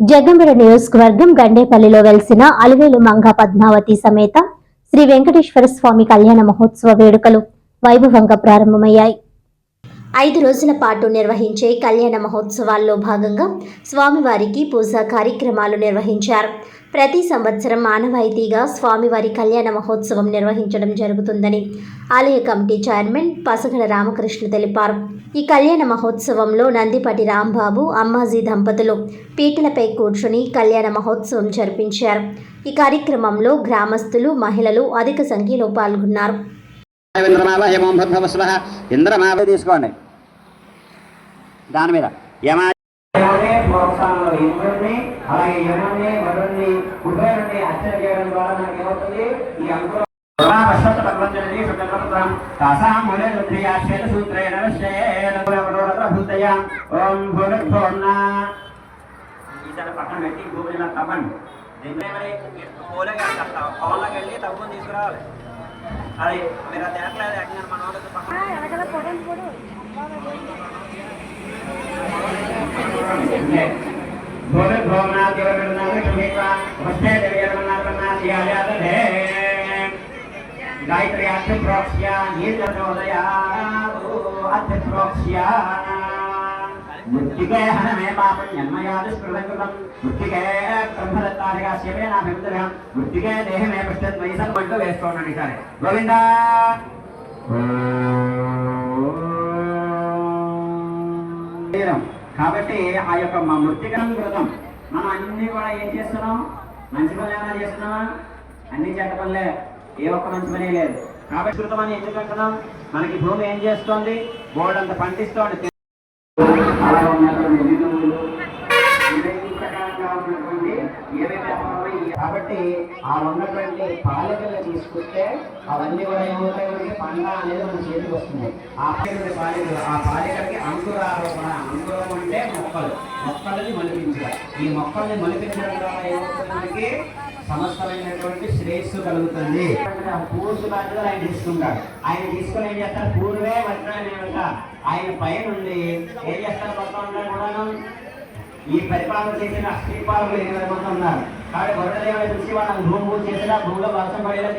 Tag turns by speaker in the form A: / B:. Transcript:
A: జగ్గంపేట నియోజకవర్గం గండేపల్లిలో వెలిసిన అలివేలు మంగా పద్మావతి సమేత శ్రీ వెంకటేశ్వర స్వామి కళ్యాణ మహోత్సవ వేడుకలు వైభవంగా ప్రారంభమయ్యాయి. ఐదు రోజుల పాటు నిర్వహించే కళ్యాణ మహోత్సవాల్లో భాగంగా స్వామివారికి పూజా కార్యక్రమాలు నిర్వహించారు. ప్రతి సంవత్సరం ఆనవాయితీగా స్వామివారి కళ్యాణ మహోత్సవం నిర్వహించడం జరుగుతుందని ఆలయ కమిటీ చైర్మన్ పసగడ రామకృష్ణ తెలిపారు. ఈ కళ్యాణ మహోత్సవంలో నందిపాటి రాంబాబు అమ్మాజీ దంపతులు పీటలపై కూర్చుని కళ్యాణ మహోత్సవం జరిపించారు. ఈ కార్యక్రమంలో గ్రామస్తులు మహిళలు అధిక సంఖ్యలో పాల్గొన్నారు.
B: ఇంద్రమావ హేమం ఇంద్రమావ తీసుకోండి. దాని మీద. యమా
C: ప్రోత్సాహంలో ఇంద్రుడిని అలాగే యముని వరుణ్ణి కుబేరుణ్ణి అర్చన చేయడం ద్వారా మనకి ఏమవుతుంది ఈ అంకురం పక్కన పెట్టి భూమి తవ్వండి. పవన్లోకి వెళ్ళి తీసుకురావాలి. అది మీరు అది ఎట్లా ఎక్కడ మన है। भोग भोगना केवल करना क्षमेता मस्ते दर्यना करना दिया जाता है गायत्री अर्थ प्रोक्ष्या निर्जनोदया अर्थ प्रोक्ष्या मुक्तिके हनमे पापं जन्मया दुष्कृतकृतं मुक्तिके ब्रह्मदत्ताधिकास्यमे नाभिमुद्रहं मुक्तिके देहे मे पश्यत् मयि सर्वण्डो वेष्टोणनिसारे गोविन्द! ॐ। కాబట్టి ఆ యొక్క మా మృతికరం కృతం మనం అన్ని కూడా ఏం చేస్తున్నాం? మంచి పనులు ఏమైనా చేస్తున్నామా? అన్ని చెడ్డ పనులే. ఏ ఒక్క మంచి పని లేదు. కాబట్టి కృతం అని ఎందుకు అంటున్నాం? మనకి భూమి ఏం చేస్తోంది? బోర్డు అంత పండిస్తోంది. అలా ఉన్నటువంటి కాబట్టి ఆ ఉన్నటువంటి పాలకల్ని తీసుకొస్తే అవన్నీ కూడా ఏమవుతాయి? మనకి పంట అనేది మన చేతికి వస్తుంది. ఆ పైన పాలికలు ఆ పాలికలకి మొక్కలు. మొక్కలని మొలిపించాలి. ఈ మొక్కల్ని మొలిపించడం ద్వారా ఏమవుతుంది మనకి? సమస్తమైనటువంటి శ్రేయస్సు కలుగుతుంది. ఆ పూర్తి బాధ్యత ఆయన తీసుకుంటాడు ఆయన తీసుకుని ఏం చేస్తారు? పూర్వే వజ్రాయన ఆయన పై నుండి ఏం చేస్తారు? మొత్తం కూడాను ఈ పరిపాలన చేసిన శ్రీపాలకు ఎనిమిది మంది ఉన్నారు. కాబట్టి వరుణదేవుడు చూసి వాళ్ళని భూమి పూజ చేసేలా భూమిలో వర్షం పడేలా